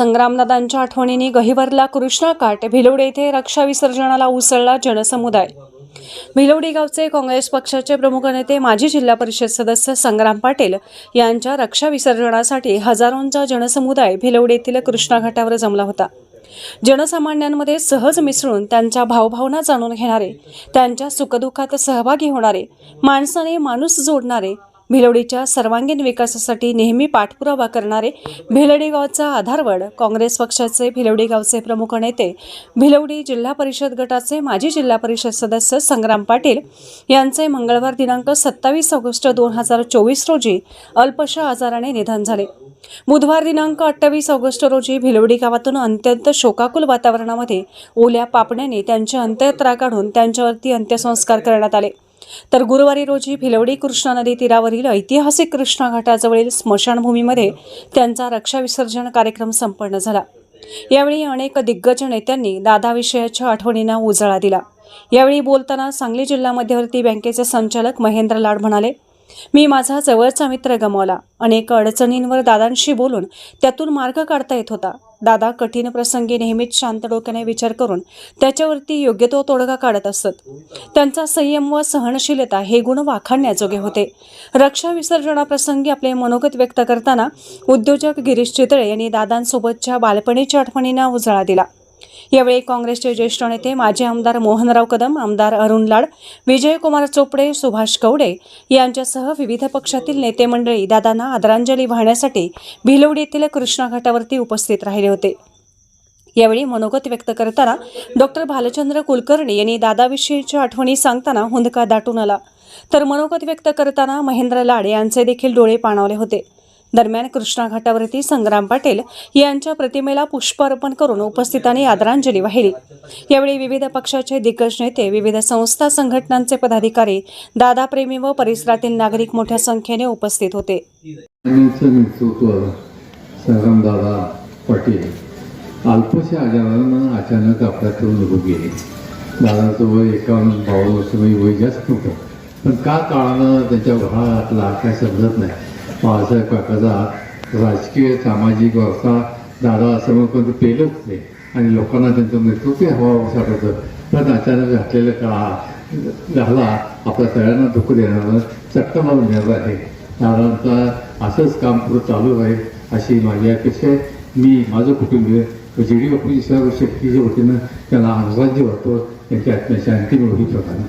संग्रामदादांच्या आठवणीने गहिवरला कृष्णा भिलोडे येथे रक्षा विसर्जनाला उसळला जनसमुदाय. भिलवडी गावचे काँग्रेस पक्षाचे प्रमुख नेते माजी जिल्हा परिषद सदस्य संग्राम पाटील यांच्या रक्षा विसर्जनासाठी हजारोंचा जनसमुदाय भिलवडी येथील कृष्णा घाटावर जमला होता. जनसामान्यांमध्ये सहज मिसळून त्यांच्या भावभावना जाणून घेणारे त्यांच्या सुखदुःखात सहभागी होणारे माणसाने माणूस जोडणारे भिलवडीच्या सर्वांगीण विकासासाठी नेहमी पाठपुरावा करणारे भिलवडी गावचा आधारवड काँग्रेस पक्षाचे भिलवडी गावचे प्रमुख नेते भिलवडी जिल्हा परिषद गटाचे माजी जिल्हा परिषद सदस्य संग्राम पाटील यांचे मंगळवार दिनांक सत्तावीस ऑगस्ट दोन हजार चोवीस रोजी अल्पशा आजाराने निधन झाले. बुधवार दिनांक अठ्ठावीस ऑगस्ट रोजी भिलवडी गावातून अत्यंत शोकाकुल वातावरणामध्ये ओल्या पापण्याने त्यांची अंत्ययात्रा काढून त्यांच्यावरती अंत्यसंस्कार करण्यात आले. तर गुरुवारी रोजी भिलवडी कृष्णा नदी तीरावरील ऐतिहासिक कृष्णा घाटाजवळील स्मशानभूमीमध्ये त्यांचा रक्षा विसर्जन कार्यक्रम संपन्न झाला. यावेळी अनेक दिग्गज नेत्यांनी दादाविषयाच्या आठवणींना उजाळा दिला. यावेळी बोलताना सांगली जिल्हा मध्यवर्ती बँकेचे संचालक महेंद्र लाड म्हणाले मी माझा जवळचा मित्र गमावला. अनेक अडचणींवर दादांशी बोलून त्यातून मार्ग काढता येत होता. दादा कठीण प्रसंगी नेहमीच शांत डोक्याने विचार करून त्याच्यावरती योग्य तो तोडगा काढत असत. त्यांचा संयम व सहनशीलता हे गुण वाखाणण्याजोगे होते. रक्षा विसर्जनाप्रसंगी आपले मनोगत व्यक्त करताना उद्योजक गिरीश चितळे यांनी दादांसोबतच्या बालपणीच्या आठवणींना उजाळा दिला. यावेळी काँग्रेसचे ज्येष्ठ नेते माजी आमदार मोहनराव कदम आमदार अरुण लाड विजयकुमार चोपडे सुभाष कवडे यांच्यासह विविध पक्षातील नेते मंडळी दादांना आदरांजली वाहण्यासाठी भिलोड येथील कृष्णा घाटावरती उपस्थित राहिले होते. यावेळी मनोगत व्यक्त करताना डॉक्टर भालचंद्र कुलकर्णी यांनी दादाविषयीच्या आठवणी सांगताना हुंदका दाटून आला. तर मनोगत व्यक्त करताना महेंद्र लाड यांचे देखील डोळे पाणावले होते. दरम्यान कृष्णा घाटावरती संग्राम पाटील यांच्या प्रतिमेला पुष्प अर्पण करून उपस्थितांनी आदरांजली वाहिली. यावेळी विविध पक्षाचे दिग्गज नेते विविध संस्था संघटनांचे पदाधिकारी दादाप्रेमी व परिसरातील नागरिक मोठ्या संख्येने उपस्थित होते. संग्रामदादा पाटील अल्पशा आजारानं अचानक आपल्याकडून निघून गेले दादाचं वय एकावन्न बावन्न वर्ष वय वय जास्त होतं. पण का काळानं त्यांच्या घरातला काय समजत नाही. बाळासाहेब काकाचा राजकीय सामाजिक व्यवस्था दादा असं समोर पेलत नाही. आणि लोकांना त्यांचं नेतृत्व हवं असं वाटतं पण अचानक घातलेलं काळा झाला आपल्या सगळ्यांना दुःख देणारं चक्क लावून देणार आहे. दादांचा असंच काम पुढं चालू आहे अशी माझी अपेक्षा आहे. मी माझं कुटुंबीय जे डी बापूजी सर्व शक्तीच्या वतीनं त्यांना अनुराज्य वाटतो त्यांच्या आत्म्याची अंतिम एवढी प्रकारे